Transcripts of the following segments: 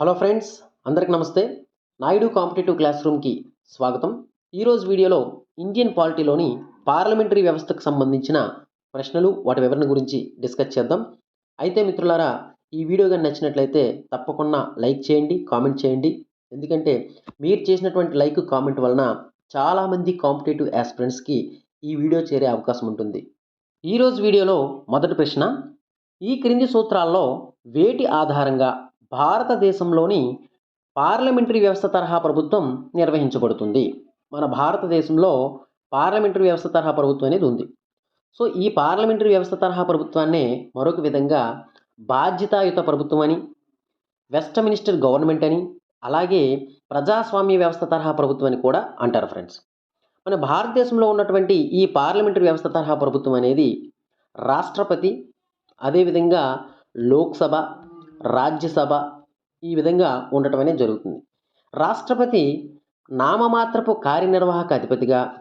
Hello friends అందరికి నమస్తే. Naidu competitive class రూమ్కి స్వాగతం. ఈరోజు వీడియోలో ఇండియన్ పాలిటీలోని పార్లమెంటరీ వ్యవస్థకు సంబంధించిన ప్రశ్నలు వాటి వివరణ గురించి డిస్కస్ చేద్దాం. అయితే మిత్రులారా ఈ వీడియో కానీ నచ్చినట్లయితే తప్పకుండా లైక్ చేయండి కామెంట్ చేయండి. ఎందుకంటే మీరు చేసినటువంటి లైక్ కామెంట్ వలన చాలామంది కాంపిటేటివ్ యాస్పిరెంట్స్కి ఈ వీడియో చేరే అవకాశం ఉంటుంది. ఈరోజు వీడియోలో మొదటి ప్రశ్న ఈ క్రింది సూత్రాల్లో వేటి ఆధారంగా భారతదేశంలోని పార్లమెంటరీ వ్యవస్థ తరహా ప్రభుత్వం నిర్వహించబడుతుంది. మన భారతదేశంలో పార్లమెంటరీ వ్యవస్థ తరహా ప్రభుత్వం అనేది ఉంది. సో ఈ పార్లమెంటరీ వ్యవస్థ తరహా ప్రభుత్వాన్నే మరొక విధంగా బాధ్యతాయుత ప్రభుత్వం అని వెస్ట్ మినిస్టర్ గవర్నమెంట్ అని అలాగే ప్రజాస్వామ్య వ్యవస్థ తరహా ప్రభుత్వం అని కూడా అంటారు ఫ్రెండ్స్. మన భారతదేశంలో ఉన్నటువంటి ఈ పార్లమెంటరీ వ్యవస్థ తరహా ప్రభుత్వం అనేది రాష్ట్రపతి అదేవిధంగా లోక్సభ రాజ్యసభ ఈ విధంగా ఉండటం అనేది జరుగుతుంది. రాష్ట్రపతి నామమాత్రపు కార్యనిర్వాహక అధిపతిగా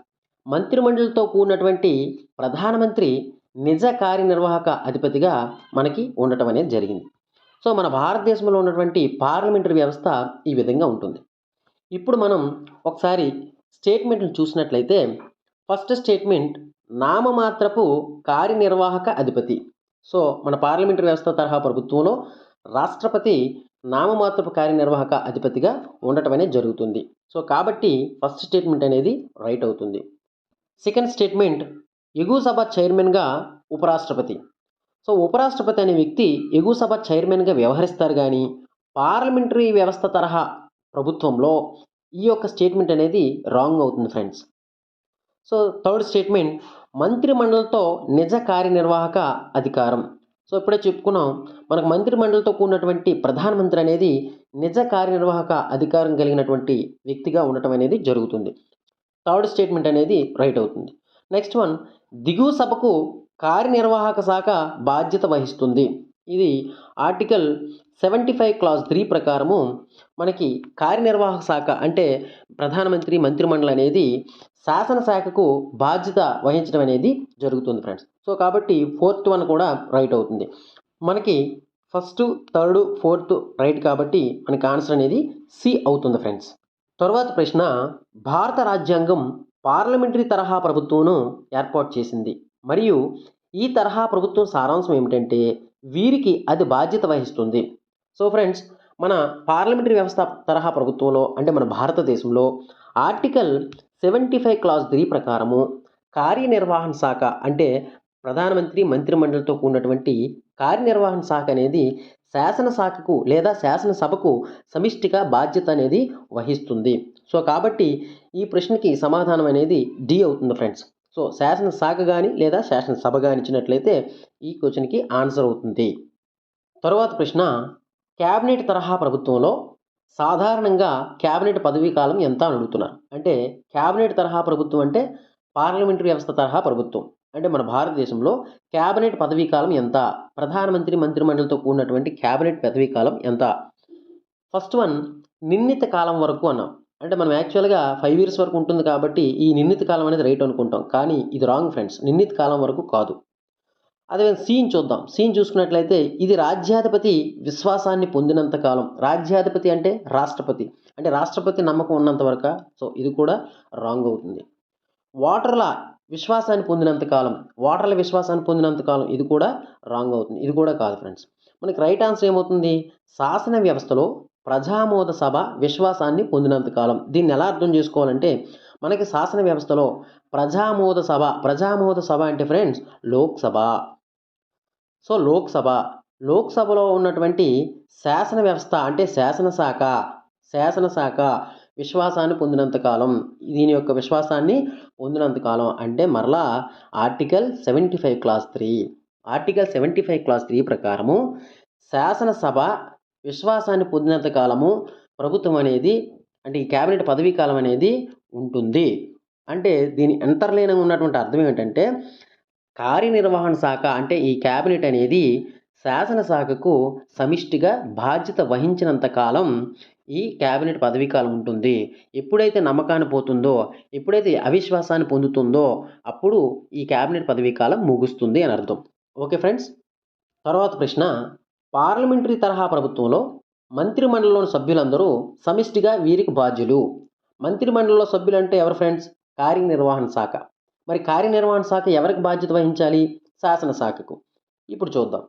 మంత్రిమండలితో కూడినటువంటి ప్రధానమంత్రి నిజ కార్యనిర్వాహక అధిపతిగా మనకి ఉండటం అనేది జరిగింది. సో మన భారతదేశంలో ఉన్నటువంటి పార్లమెంటరీ వ్యవస్థ ఈ విధంగా ఉంటుంది. ఇప్పుడు మనం ఒకసారి స్టేట్మెంట్లు చూసినట్లయితే ఫస్ట్ స్టేట్మెంట్ నామమాత్రపు కార్యనిర్వాహక అధిపతి. సో మన పార్లమెంటరీ వ్యవస్థ తరహా ప్రభుత్వంలో రాష్ట్రపతి నామమాత్రపు కార్యనిర్వాహక అధిపతిగా ఉండటం అనేది జరుగుతుంది. సో కాబట్టి ఫస్ట్ స్టేట్మెంట్ అనేది రైట్ అవుతుంది. సెకండ్ స్టేట్మెంట్ ఎగువ సభ చైర్మన్గా ఉపరాష్ట్రపతి. సో ఉపరాష్ట్రపతి అనే వ్యక్తి ఎగువ సభ చైర్మన్గా వ్యవహరిస్తారు కానీ పార్లమెంటరీ వ్యవస్థ తరహా ప్రభుత్వంలో ఈ యొక్క స్టేట్మెంట్ అనేది రాంగ్ అవుతుంది ఫ్రెండ్స్. సో థర్డ్ స్టేట్మెంట్ మంత్రిమండలితో నిజ కార్యనిర్వాహక అధికారం. సో ఇప్పుడే చెప్పుకున్నాం మనకు మంత్రిమండలితో కూడినటువంటి ప్రధానమంత్రి అనేది నిజ కార్యనిర్వాహక అధికారం కలిగినటువంటి వ్యక్తిగా ఉండటం అనేది జరుగుతుంది. థర్డ్ స్టేట్మెంట్ అనేది రైట్ అవుతుంది. నెక్స్ట్ వన్ దిగువ సభకు కార్యనిర్వాహక శాఖ బాధ్యత వహిస్తుంది. ఇది article seventy five clause three ప్రకారము మనకి కార్యనిర్వాహక శాఖ అంటే ప్రధానమంత్రి మంత్రిమండలి అనేది శాసనశాఖకు బాధ్యత వహించడం అనేది జరుగుతుంది ఫ్రెండ్స్ సో కాబట్టి ఫోర్త్ వన్ కూడా రైట్ అవుతుంది. మనకి ఫస్ట్ థర్డ్ ఫోర్త్ రైట్ కాబట్టి మనకి ఆన్సర్ అనేది సి అవుతుంది ఫ్రెండ్స్ తర్వాత ప్రశ్న భారత రాజ్యాంగం పార్లమెంటరీ తరహా ప్రభుత్వంను ఏర్పాటు చేసింది. మరియు ఈ తరహా ప్రభుత్వం సారాంశం ఏమిటంటే వీరికి అది బాధ్యత వహిస్తుంది. సో ఫ్రెండ్స్ మన పార్లమెంటరీ వ్యవస్థ తరహా ప్రభుత్వంలో అంటే మన భారతదేశంలో article seventy five clause three ప్రకారము కార్యనిర్వహణ శాఖ అంటే ప్రధానమంత్రి మంత్రిమండలితో కూడినటువంటి కార్యనిర్వహణ శాఖ అనేది శాసనశాఖకు లేదా శాసనసభకు సమిష్టిగా బాధ్యత అనేది వహిస్తుంది. సో కాబట్టి ఈ ప్రశ్నకి సమాధానం అనేది డి అవుతుంది ఫ్రెండ్స్ సో శాసనశాఖ కానీ లేదా శాసనసభ కానీ ఇచ్చినట్లయితే ఈ క్వశ్చన్కి ఆన్సర్ అవుతుంది. తరువాత ప్రశ్న క్యాబినెట్ తరహా ప్రభుత్వంలో సాధారణంగా క్యాబినెట్ పదవీ కాలం ఎంత అని అడుగుతున్నారు. అంటే క్యాబినెట్ తరహా ప్రభుత్వం అంటే పార్లమెంటరీ వ్యవస్థ తరహా ప్రభుత్వం. అంటే మన భారతదేశంలో క్యాబినెట్ పదవీ కాలం ఎంత? ప్రధానమంత్రి మంత్రిమండలితో కూడినటువంటి క్యాబినెట్ పదవీ కాలం ఎంత? ఫస్ట్ వన్ నిర్ణీత కాలం వరకు అన్నాం. అంటే మనం యాక్చువల్గా ఫైవ్ ఇయర్స్ వరకు ఉంటుంది కాబట్టి ఈ నిర్ణీత కాలం అనేది రైట్ అనుకుంటాం. కానీ ఇది రాంగ్ ఫ్రెండ్స్ నిర్ణీత కాలం వరకు కాదు. అదే సీన్ చూద్దాం. సీన్ చూసుకున్నట్లయితే ఇది రాజ్యాధిపతి విశ్వాసాన్ని పొందినంత కాలం. రాజ్యాధిపతి అంటే రాష్ట్రపతి. అంటే రాష్ట్రపతి నమ్మకం ఉన్నంత వరకు. సో ఇది కూడా రాంగ్ అవుతుంది. ఓటర్ల విశ్వాసాన్ని పొందినంత కాలం. ఓటర్ల విశ్వాసాన్ని పొందినంత కాలం. ఇది కూడా రాంగ్ అవుతుంది. ఇది కూడా కాదు ఫ్రెండ్స్ మనకి రైట్ ఆన్సర్ ఏమవుతుంది? శాసన వ్యవస్థలో ప్రజామోద సభ విశ్వాసాన్ని పొందినంత కాలం. దీన్ని ఎలా అర్థం చేసుకోవాలంటే మనకి శాసన వ్యవస్థలో ప్రజామోద సభ ప్రజామోద సభ అంటే ఫ్రెండ్స్ లోక్సభ. సో లోక్సభ లోక్సభలో ఉన్నటువంటి శాసన వ్యవస్థ అంటే శాసనశాఖ శాసనశాఖ విశ్వాసాన్ని పొందినంత కాలం. దీని యొక్క విశ్వాసాన్ని పొందినంత కాలం అంటే మరలా article seventy five clause three. Article seventy five clause three ప్రకారము శాసనసభ విశ్వాసాన్ని పొందినంత కాలము ప్రభుత్వం అనేది అంటే ఈ క్యాబినెట్ పదవీ కాలం అనేది ఉంటుంది. అంటే దీని అంతర్లీనంగా ఉన్నటువంటి అర్థం ఏమిటంటే కార్యనిర్వహణ శాఖ అంటే ఈ క్యాబినెట్ అనేది శాసనశాఖకు సమిష్టిగా బాధ్యత వహించినంత కాలం ఈ క్యాబినెట్ పదవీ కాలం ఉంటుంది. ఎప్పుడైతే నమ్మకాన్ని పోతుందో ఎప్పుడైతే అవిశ్వాసాన్ని పొందుతుందో అప్పుడు ఈ క్యాబినెట్ పదవీ కాలం ముగుస్తుంది అని అర్థం. ఓకే ఫ్రెండ్స్ తర్వాత ప్రశ్న పార్లమెంటరీ తరహా ప్రభుత్వంలో మంత్రిమండలిలోని సభ్యులందరూ సమిష్టిగా వీరికి బాధ్యులు. మంత్రిమండలిలో సభ్యులంటే ఎవరు ఫ్రెండ్స్? కార్యనిర్వహణ శాఖ. మరి కార్యనిర్వహణ శాఖ ఎవరికి బాధ్యత వహించాలి? శాసనశాఖకు. ఇప్పుడు చూద్దాం.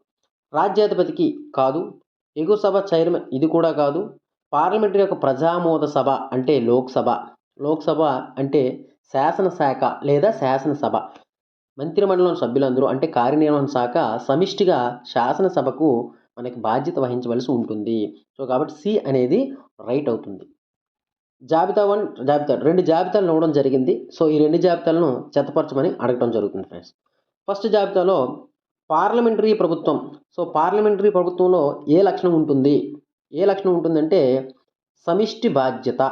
రాజ్యాధిపతికి కాదు ఎగువ సభ చైర్మన్ ఇది కూడా కాదు పార్లమెంటరీ యొక్క ప్రజామోద సభ అంటే లోక్సభ. లోక్సభ అంటే శాసనశాఖ లేదా శాసనసభ. మంత్రిమండలం సభ్యులందరూ అంటే కార్యనిర్వహణ శాఖ సమిష్టిగా శాసనసభకు మనకి బాధ్యత వహించవలసి ఉంటుంది. సో కాబట్టి సి అనేది రైట్ అవుతుంది. జాబితా వన్ జాబితా రెండు జాబితాలను ఇవ్వడం జరిగింది. సో ఈ రెండు జాబితాలను చెత్తపరచమని అడగడం జరుగుతుంది ఫ్రెండ్స్. ఫస్ట్ జాబితాలో పార్లమెంటరీ ప్రభుత్వం సో పార్లమెంటరీ ప్రభుత్వంలో ఏ లక్షణం ఉంటుంది? ఏ లక్షణం ఉంటుందంటే సమిష్టి బాధ్యత.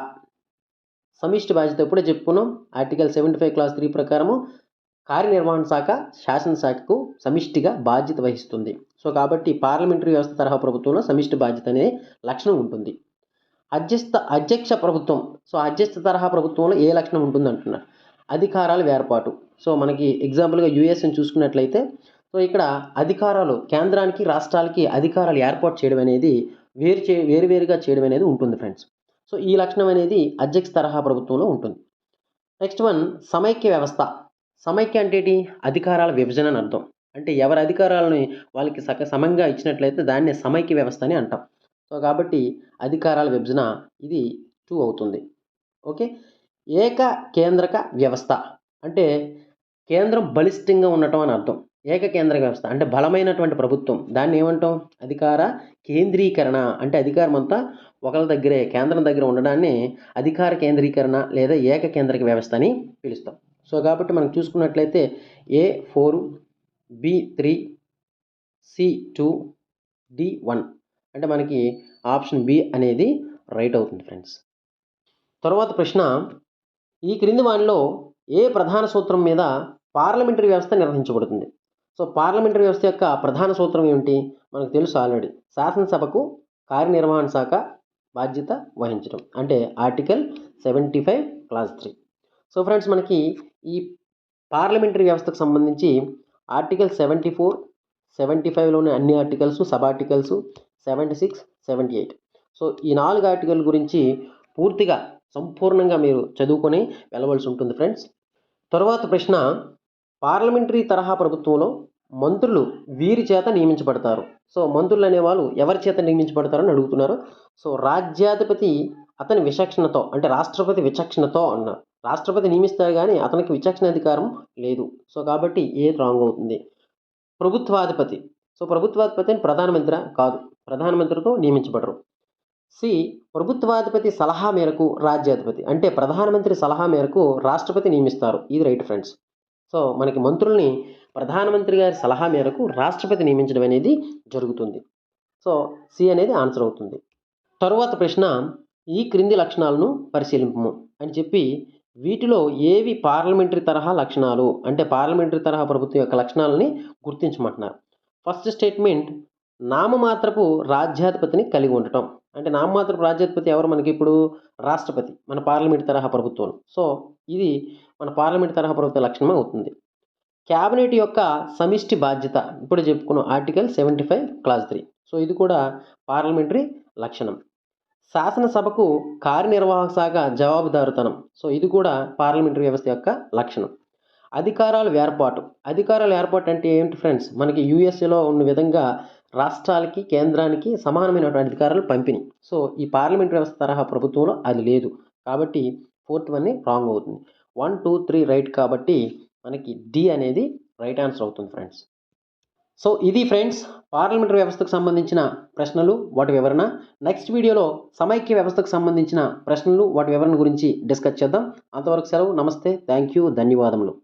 సమిష్టి బాధ్యత ఎప్పుడే చెప్పుకున్నాం. Article seventy five clause three ప్రకారము కార్యనిర్వహణ శాఖ శాసనశాఖకు సమిష్టిగా బాధ్యత వహిస్తుంది. సో కాబట్టి పార్లమెంటరీ వ్యవస్థ తరహా ప్రభుత్వంలో సమిష్టి బాధ్యత అనే లక్షణం ఉంటుంది. అధ్యస్థ అధ్యక్ష ప్రభుత్వం. సో అధ్యస్థ తరహా ప్రభుత్వంలో ఏ లక్షణం ఉంటుంది అంటున్నారు అధికారాల వేర్పాటు. సో మనకి ఎగ్జాంపుల్గా యూఎస్ని చూసుకున్నట్లయితే సో ఇక్కడ అధికారాలు కేంద్రానికి రాష్ట్రాలకి అధికారాలు ఏర్పాటు చేయడం అనేది వేరు చే వేరువేరుగా చేయడం అనేది ఉంటుంది ఫ్రెండ్స్ సో ఈ లక్షణం అనేది అధ్యక్ష తరహా ప్రభుత్వంలో ఉంటుంది. నెక్స్ట్ వన్ సమైక్య వ్యవస్థ. సమైక్య అంటే ఏంటి? అధికారాల విభజన అని అర్థం. అంటే ఎవరి అధికారాలని వాళ్ళకి సక సమంగా ఇచ్చినట్లయితే దాన్ని సమైక్య వ్యవస్థ అని అంటాం. సో కాబట్టి అధికారాల విభజన ఇది టూ అవుతుంది. ఓకే? ఏక కేంద్రక వ్యవస్థ. అంటే కేంద్రం బలిష్టంగా ఉండటం అని అర్థం. ఏక కేంద్రక వ్యవస్థ. అంటే బలమైనటువంటి ప్రభుత్వం. దాన్ని ఏమంటాం? అధికార కేంద్రీకరణ. అంటే అధికారం అంతా ఒకరి దగ్గరే కేంద్రం దగ్గర ఉండడాన్ని అధికార కేంద్రీకరణ లేదా ఏక కేంద్రక వ్యవస్థ అని పిలుస్తాం. సో కాబట్టి మనం చూసుకున్నట్లయితే A four B three C two D one అంటే మనకి ఆప్షన్ బి అనేది రైట్ అవుతుంది ఫ్రెండ్స్. తర్వాత ప్రశ్న ఈ క్రింది వానిలో ఏ ప్రధాన సూత్రం మీద పార్లమెంటరీ వ్యవస్థ నిర్వహించబడుతుంది? సో పార్లమెంటరీ వ్యవస్థ యొక్క ప్రధాన సూత్రం ఏమిటి? మనకు తెలుసు ఆల్రెడీ. శాసనసభకు కార్యనిర్వహణ శాఖ బాధ్యత వహించడం. అంటే article seventy five clause three. So friends మనకి ఈ పార్లమెంటరీ వ్యవస్థకు సంబంధించి ఆర్టికల్ సెవెంటీ ఫోర్ సెవెంటీ ఫైవ్లోని అన్ని articles sub articles seventy six seventy eight. So ఈ నాలుగు ఆర్టికల్ గురించి పూర్తిగా సంపూర్ణంగా మీరు చదువుకొని వెళ్ళవలసి ఉంటుంది ఫ్రెండ్స్. తర్వాత ప్రశ్న పార్లమెంటరీ తరహా ప్రభుత్వంలో మంత్రులు వీరి చేత నియమించబడతారు. సో మంత్రులు అనేవాళ్ళు ఎవరి చేత నియమించబడతారని అడుగుతున్నారు. సో రాజ్యాధిపతి అతని విచక్షణతో అంటే రాష్ట్రపతి విచక్షణతో అన్నారు. రాష్ట్రపతి నియమిస్తారు కానీ అతనికి విచక్షణ అధికారం లేదు. సో కాబట్టి ఏ రాంగ్ అవుతుంది? ప్రభుత్వాధిపతి. సో ప్రభుత్వాధిపతి అని ప్రధానమంత్రి కాదు. ప్రధానమంత్రితో నియమించబడరు. సి ప్రభుత్వాధిపతి సలహా మేరకు రాజ్యాధిపతి. అంటే ప్రధానమంత్రి సలహా మేరకు రాష్ట్రపతి నియమిస్తారు. ఇది రైట్ ఫ్రెండ్స్. సో మనకి మంత్రుల్ని ప్రధానమంత్రి గారి సలహా మేరకు రాష్ట్రపతి నియమించడం అనేది జరుగుతుంది. సో సి అనేది ఆన్సర్ అవుతుంది. తరువాత ప్రశ్న ఈ క్రింది లక్షణాలను పరిశీలింపము అని చెప్పి వీటిలో ఏవి పార్లమెంటరీ తరహా లక్షణాలు? అంటే పార్లమెంటరీ తరహా ప్రభుత్వం యొక్క లక్షణాలని గుర్తించమంటున్నారు. ఫస్ట్ స్టేట్మెంట్ నామమాత్రపు రాజ్యాధిపతిని కలిగి ఉండటం. అంటే నామమాత్రపు రాజ్యాధిపతి ఎవరు మనకి ఇప్పుడు? రాష్ట్రపతి మన పార్లమెంట్ తరహా ప్రభుత్వం సో ఇది మన పార్లమెంట్ తరహా ప్రభుత్వ లక్షణం అవుతుంది. క్యాబినెట్ యొక్క సమిష్టి బాధ్యత ఇప్పుడు చెప్పుకున్న article seventy five clause three. So ఇది కూడా పార్లమెంటరీ లక్షణం. శాసనసభకు కార్యనిర్వాహక శాఖ జవాబుదారుతనం. సో ఇది కూడా పార్లమెంటరీ వ్యవస్థ యొక్క లక్షణం. అధికారాలు ఏర్పాటు. అధికారాల ఏర్పాటు అంటే ఏమిటి ఫ్రెండ్స్? మనకి యూఎస్ఏలో ఉన్న విధంగా రాష్ట్రాలకి కేంద్రానికి సమానమైనటువంటి అధికారాలు పంపిణీ. సో ఈ పార్లమెంటరీ వ్యవస్థ తరహా ప్రభుత్వంలో అది లేదు. కాబట్టి ఫోర్త్ వన్ రాంగ్ అవుతుంది. వన్ టూ త్రీ రైట్ కాబట్టి మనకి డి అనేది రైట్ ఆన్సర్ అవుతుంది ఫ్రెండ్స్. సో ఇది ఫ్రెండ్స్ పార్లమెంటరీ వ్యవస్థకు సంబంధించిన ప్రశ్నలు వాటి వివరణ. నెక్స్ట్ వీడియోలో సమైక్య వ్యవస్థకు సంబంధించిన ప్రశ్నలు వాటి వివరణ గురించి డిస్కస్ చేద్దాం. అంతవరకు సెలవు నమస్తే థ్యాంక్ యూ ధన్యవాదములు.